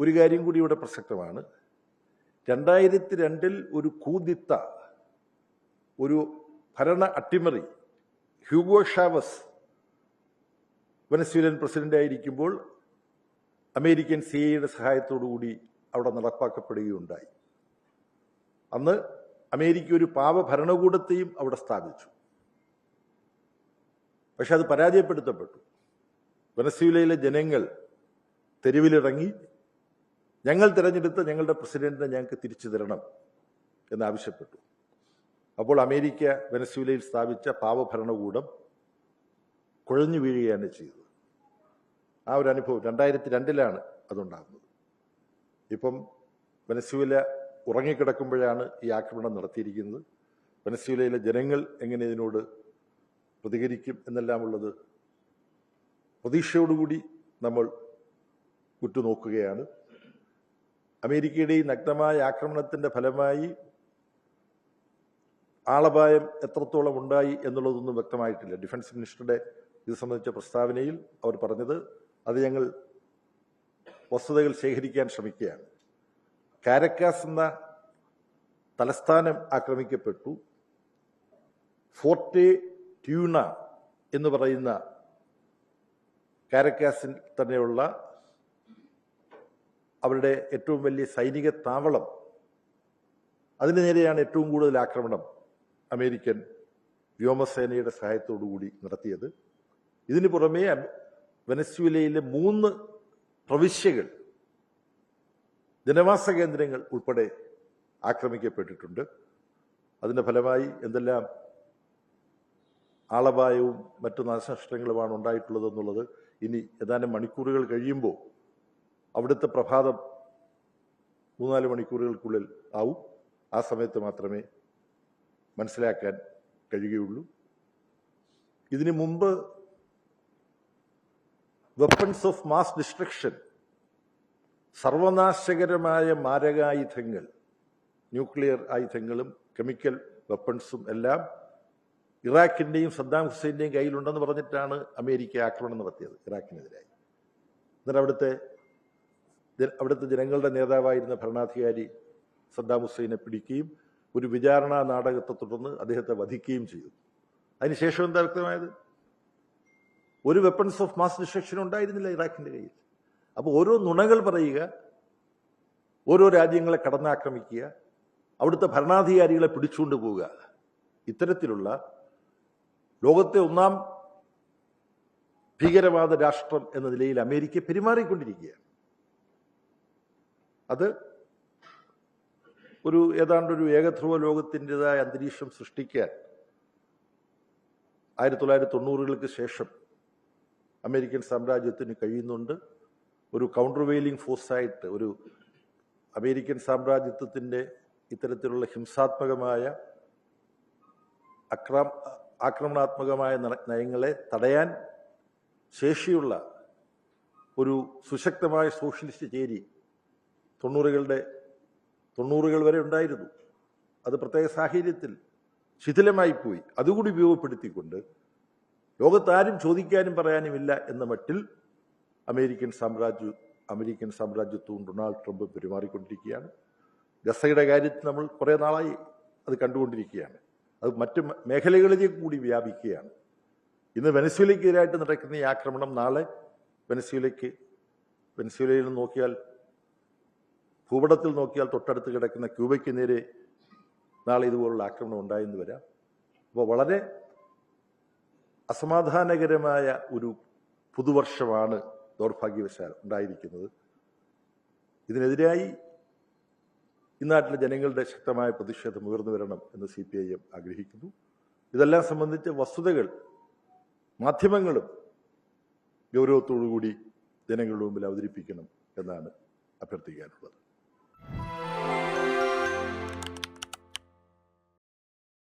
ഒരു കാര്യം കൂടി ഇവിടെ പ്രസക്തമാണ്. രണ്ടായിരത്തി രണ്ടിൽ ഒരു കൂതിത്ത ഒരു ഭരണ അട്ടിമറി ഹ്യൂഗോ ഷാവസ് വെനസ്വേലൻ പ്രസിഡന്റ് ആയിരിക്കുമ്പോൾ അമേരിക്കൻ സി ഐയുടെ സഹായത്തോടുകൂടി അവിടെ നടപ്പാക്കപ്പെടുകയുണ്ടായി. അന്ന് അമേരിക്ക ഒരു പാവ ഭരണകൂടത്തെയും അവിടെ സ്ഥാപിച്ചു. പക്ഷെ അത് പരാജയപ്പെടുത്തപ്പെട്ടു. വെനസ്വേലയിലെ ജനങ്ങൾ തെരുവിലിറങ്ങി ഞങ്ങൾ തിരഞ്ഞെടുത്ത ഞങ്ങളുടെ പ്രസിഡന്റിനെ ഞങ്ങൾക്ക് തിരിച്ചു തരണം എന്നാവശ്യപ്പെട്ടു അപ്പോൾ അമേരിക്ക വെനസ്വേലയിൽ സ്ഥാപിച്ച പാവഭരണകൂടം കുഴഞ്ഞു വീഴുകയാണ് ചെയ്തത്. ആ ഒരു അനുഭവം രണ്ടായിരത്തി രണ്ടിലാണ് അതുണ്ടാകുന്നത്. ഇപ്പം വെനസ്വേല ഉറങ്ങിക്കിടക്കുമ്പോഴാണ് ഈ ആക്രമണം നടത്തിയിരിക്കുന്നത്. വെനസ്വേലയിലെ ജനങ്ങൾ എങ്ങനെ ഇതിനോട് പ്രതികരിക്കും എന്നെല്ലാം ഉള്ളത് പ്രതീക്ഷയോടുകൂടി നമ്മൾ ഉറ്റുനോക്കുകയാണ്. അമേരിക്കയുടെ ഈ നഗ്നമായ ആക്രമണത്തിന്റെ ഫലമായി ആളപായം എത്രത്തോളം ഉണ്ടായി എന്നുള്ളതൊന്നും വ്യക്തമായിട്ടില്ല. ഡിഫൻസ് മിനിസ്റ്ററുടെ ഇത് സംബന്ധിച്ച പ്രസ്താവനയിൽ അവർ പറഞ്ഞത് അത് ഞങ്ങൾ വസ്തുതകൾ ശേഖരിക്കാൻ ശ്രമിക്കുകയാണ്. കാരക്കാസ് എന്ന തലസ്ഥാനം ആക്രമിക്കപ്പെട്ടു. ഫോർട്ടെ ട്യൂണ എന്ന് പറയുന്ന കാരക്കാസിൽ തന്നെയുള്ള അവരുടെ ഏറ്റവും വലിയ സൈനിക താവളം. അതിന് നേരെയാണ് ഏറ്റവും കൂടുതൽ ആക്രമണം അമേരിക്കൻ വ്യോമസേനയുടെ സഹായത്തോടുകൂടി നടത്തിയത്. ഇതിനു പുറമേ വെനസ്വേലയിലെ മൂന്ന് പ്രവിശ്യകൾ ജനവാസ കേന്ദ്രങ്ങൾ ഉൾപ്പെടെ ആക്രമിക്കപ്പെട്ടിട്ടുണ്ട്. അതിന്റെ ഫലമായി എന്തെല്ലാം ആളപായവും മറ്റു നാശനഷ്ടങ്ങളുമാണ് ഉണ്ടായിട്ടുള്ളത് എന്നുള്ളത് ഇനി ഏതാനും മണിക്കൂറുകൾ കഴിയുമ്പോൾ അവിടുത്തെ പ്രഭാതം മൂന്നാൽ മണിക്കൂറുകൾക്കുള്ളിൽ ആവും. ആ സമയത്ത് മാത്രമേ മനസ്സിലാക്കാൻ കഴിയുകയുള്ളൂ. ഇതിനു മുമ്പ് വെപ്പൺസ് ഓഫ് മാസ് ഡിസ്ട്രക്ഷൻ സർവനാശകരമായ മാരകായുധങ്ങൾ ന്യൂക്ലിയർ ആയുധങ്ങളും കെമിക്കൽ വെപ്പൺസും എല്ലാം ഇറാഖിന്റെയും സദ്ദാം ഹുസൈന്റെയും കയ്യിലുണ്ടെന്ന് പറഞ്ഞിട്ടാണ് അമേരിക്ക ആക്രമണം നടത്തിയത് ഇറാഖിനെതിരായി. എന്നിട്ട് അവിടുത്തെ അവിടുത്തെ ജനങ്ങളുടെ നേതാവായിരുന്ന ഭരണാധികാരി സദ്ദാം ഹുസൈനെ പിടിക്കുകയും ഒരു വിചാരണ നാടകത്തെ തുടർന്ന് അദ്ദേഹത്തെ വധിക്കുകയും ചെയ്തു. അതിനുശേഷം എന്താ വ്യക്തമായത്? ഒരു വെപ്പൺസ് ഓഫ് മാസ് ഡിസ്ട്രക്ഷൻ ഉണ്ടായിരുന്നില്ല ഇറാഖിന്റെ കയ്യിൽ. അപ്പോൾ ഓരോ നുണകൾ പറയുക ഓരോ രാജ്യങ്ങളെ കടന്നാക്രമിക്കുക അവിടുത്തെ ഭരണാധികാരികളെ പിടിച്ചുകൊണ്ട് പോവുക. ഇത്തരത്തിലുള്ള ലോകത്തെ ഒന്നാം ഭീകരവാദ രാഷ്ട്രം എന്ന നിലയിൽ അമേരിക്ക പെരുമാറിക്കൊണ്ടിരിക്കുകയാണ്. അത് ഒരു ഏതാണ്ട് ഒരു ഏകധ്രുവ ലോകത്തിന്റെതായ അന്തരീക്ഷം സൃഷ്ടിക്കാൻ ആയിരത്തി തൊള്ളായിരത്തി തൊണ്ണൂറുകൾക്ക് ശേഷം അമേരിക്കൻ സാമ്രാജ്യത്തിന് കഴിയുന്നുണ്ട്. ഒരു കൗണ്ടർ വെയിലിംഗ് ഫോഴ്സായിട്ട് ഒരു അമേരിക്കൻ സാമ്രാജ്യത്വത്തിന്റെ ഇത്തരത്തിലുള്ള ഹിംസാത്മകമായ അക്രം ആക്രമണാത്മകമായ നയങ്ങളെ തടയാൻ ശേഷിയുള്ള ഒരു സുശക്തമായ സോഷ്യലിസ്റ്റ് ചേരി തൊണ്ണൂറുകളുടെ തൊണ്ണൂറുകൾ വരെ ഉണ്ടായിരുന്നു. അത് പ്രത്യേക സാഹചര്യത്തിൽ ശിഥിലമായി പോയി. അതുകൂടി ഉപയോഗപ്പെടുത്തിക്കൊണ്ട് ലോകത്താരും ചോദിക്കാനും പറയാനുമില്ല എന്ന മട്ടിൽ അമേരിക്കൻ സാമ്രാജ്യ അമേരിക്കൻ സാമ്രാജ്യത്വവും ഡൊണാൾഡ് ട്രംപ് പെരുമാറിക്കൊണ്ടിരിക്കുകയാണ്. ഗസയുടെ കാര്യത്തിൽ നമ്മൾ കുറേ നാളായി അത് കണ്ടുകൊണ്ടിരിക്കുകയാണ്. അത് മറ്റ് മേഖലകളിലേക്ക് കൂടി വ്യാപിക്കുകയാണ്. ഇന്ന് വെനസ്വേലയ്ക്കെതിരായിട്ട് നടക്കുന്ന ഈ ആക്രമണം നാളെ വെനസ്വേലയ്ക്ക് വെനസ്വേലയിൽ നോക്കിയാൽ ഭൂപടത്തിൽ നോക്കിയാൽ തൊട്ടടുത്ത് കിടക്കുന്ന ക്യൂബയ്ക്ക് നേരെ നാളെ ഇതുപോലുള്ള ആക്രമണം ഉണ്ടായെന്ന് വരാം. അപ്പോൾ വളരെ അസമാധാനകരമായ ഒരു പുതുവർഷമാണ് ദൗർഭാഗ്യവശാൽ ഉണ്ടായിരിക്കുന്നത്. ഇതിനെതിരായി നാട്ടിലെ ജനങ്ങളുടെ ശക്തമായ പ്രതിഷേധം ഉയർന്നു വരണം എന്ന് സി പി ഐ എം ആഗ്രഹിക്കുന്നു. ഇതെല്ലാം സംബന്ധിച്ച വസ്തുതകൾ മാധ്യമങ്ങളും ഗൗരവത്തോടുകൂടി ജനങ്ങളുടെ മുമ്പിൽ അവതരിപ്പിക്കണം എന്നാണ് അഭ്യർത്ഥിക്കാനുള്ളത്.